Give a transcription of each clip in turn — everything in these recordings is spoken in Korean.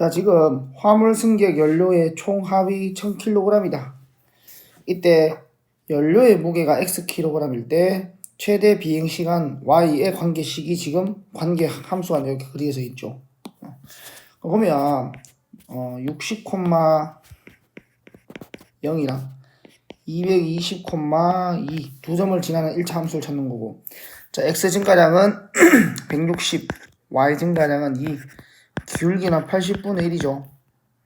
자, 지금 화물 승객 연료의 총 합이 1000kg이다. 이때 연료의 무게가 x kg일 때 최대 비행 시간 y의 관계식이 지금 관계 함수가 이렇게 그려져 있죠. 어, 그러면 어, 60,0이랑 220,2 두 점을 지나는 1차 함수를 찾는 거고 자 x 증가량은 160 y 증가량은 2 기울기는 80분의 1이죠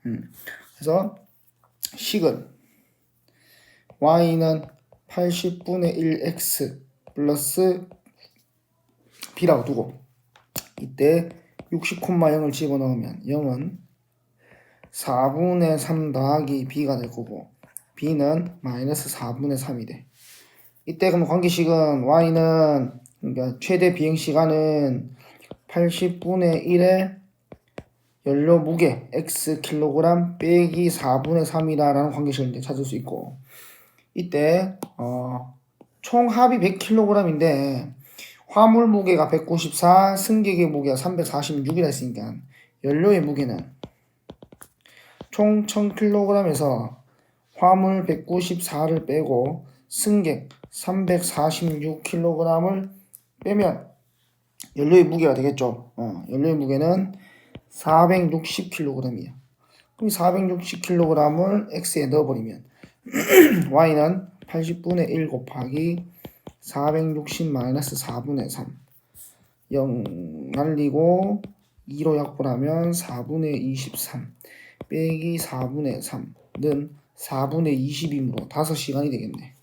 음. 그래서 식은 y는 80분의 1x 플러스 b라고 두고 이때 60,0을 집어넣으면 0은 4분의 3 더하기 b가 될 거고 b는 마이너스 4분의 3이 돼. 이때 그럼 관계식은 y는 그러니까 최대 비행 시간은 80분의 1의 연료 무게 x 킬로그램 빼기 4분의 3이다라는 관계식을 찾을 수 있고 이때 어, 총 합이 100kg인데 화물 무게가 194, 승객의 무게가 346이라 했으니까 연료의 무게는 총 1000kg에서 화물 194를 빼고 승객 346kg을 빼면 연료의 무게가 되겠죠. 어, 연료의 무게는 460kg이야. 그럼 460kg을 x에 넣어버리면 y는 80분의 1 곱하기 460 마이너스 4분의 3 0 날리고 2로 약분하면 4분의 23 빼기 4분의 3는 4분의 20이므로 5시간이 되겠네.